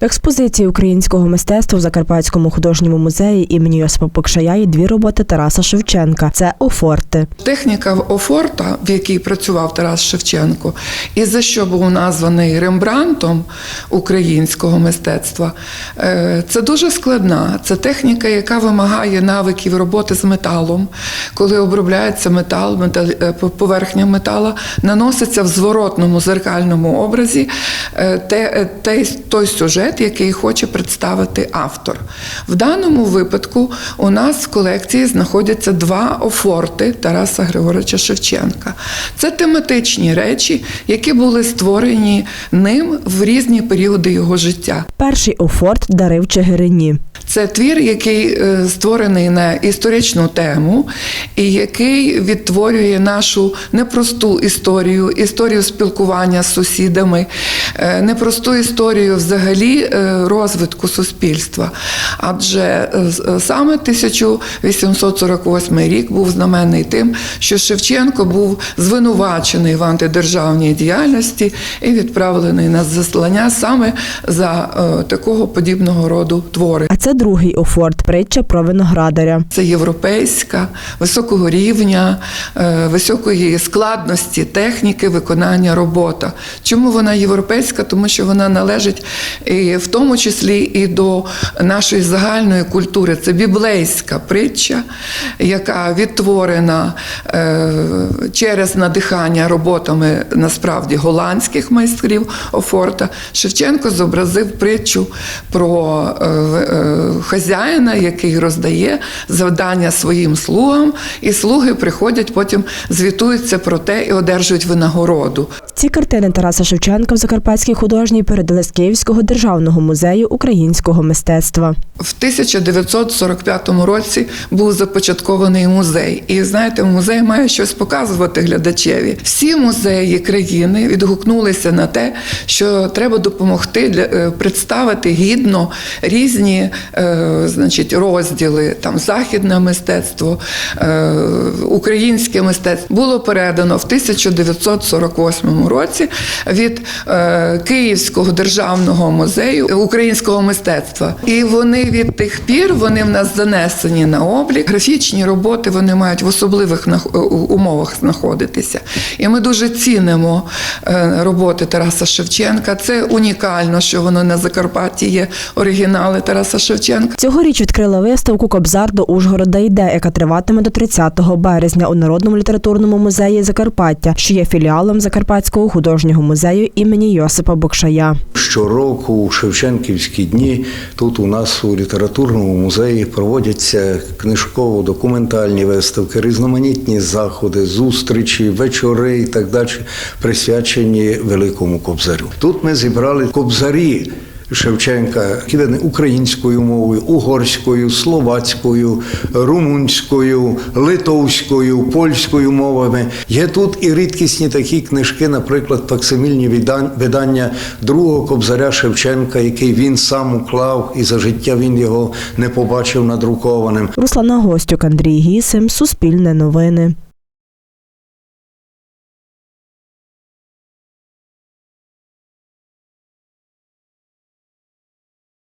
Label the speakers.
Speaker 1: Експозиції українського мистецтва в Закарпатському художньому музеї імені Йосипа Покшая є дві роботи Тараса Шевченка. Це офорти.
Speaker 2: Техніка офорта, в якій працював Тарас Шевченко, і за що був названий Рембрантом українського мистецтва, е, це дуже складна. Це техніка, яка вимагає навиків роботи з металом. Коли обробляється метал, метал- е, поверхня метала, наноситься в зворотному зеркальному образі е, той сюжет, який хоче представити автор. В даному випадку у нас в колекції знаходяться два офорти Тараса Григоровича Шевченка. Це тематичні речі, які були створені ним в різні періоди його життя.
Speaker 1: Перший офорт дарив Чигирині.
Speaker 2: Це твір, який е, створений на історичну тему, і який відтворює нашу непросту історію, історію спілкування з сусідами, непросту історію взагалі е, розвитку суспільства. Адже е, е, саме 1848 рік був знаменний тим, що Шевченко був звинувачений в антидержавній діяльності і відправлений на заслання саме за е, такого подібного роду твори.
Speaker 1: А це другий офорт притча про виноградаря.
Speaker 2: Це європейська, високого рівня, е, високої складності техніки виконання робота. Чому вона європейська? Тому що вона належить і в тому числі і до нашої загальної культури. Це біблейська притча, яка відтворена е, через надихання роботами насправді голландських майстрів Офорта. Шевченко зобразив притчу про е, е, хазяїна, який роздає завдання своїм слугам, і слуги приходять, потім звітуються про те і одержують винагороду.
Speaker 1: Ці картини Тараса Шевченка в Закарпатській художній передали з Київського державного музею українського мистецтва.
Speaker 2: В 1945 році був започаткований музей. І знаєте, музей має щось показувати глядачеві. Всі музеї країни відгукнулися на те, що треба допомогти для е, представити гідно різні е, значить, розділи, там західне мистецтво, е, українське мистецтво. Було передано в 1948 році від е, Київського державного музею українського мистецтва. І вони від тих пір вони в нас занесені на облік. Графічні роботи вони мають в особливих нах- умовах знаходитися. І ми дуже цінимо е, роботи Тараса Шевченка. Це унікально, що воно на Закарпатті є оригінали Тараса Шевченка.
Speaker 1: Цьогоріч відкрила виставку Кобзар до Ужгорода йде, яка триватиме до 30 березня у Народному літературному музеї Закарпаття, що є філіалом Закарпатського художнього музею імені Йосипа Бокшая.
Speaker 3: Щороку у Шевченківські дні тут у нас у літературному музеї проводяться книжково-документальні виставки, різноманітні заходи, зустрічі, вечори і так далі, присвячені Великому Кобзарю. Тут ми зібрали кобзарі. Шевченка кидані українською мовою, угорською, словацькою, румунською, литовською, польською мовами. Є тут і рідкісні такі книжки, наприклад, факсимільні видання другого кобзаря Шевченка, який він сам уклав, і за життя він його не побачив надрукованим.
Speaker 1: Руслана Гостюк, Андрій Гісим, Суспільне новини.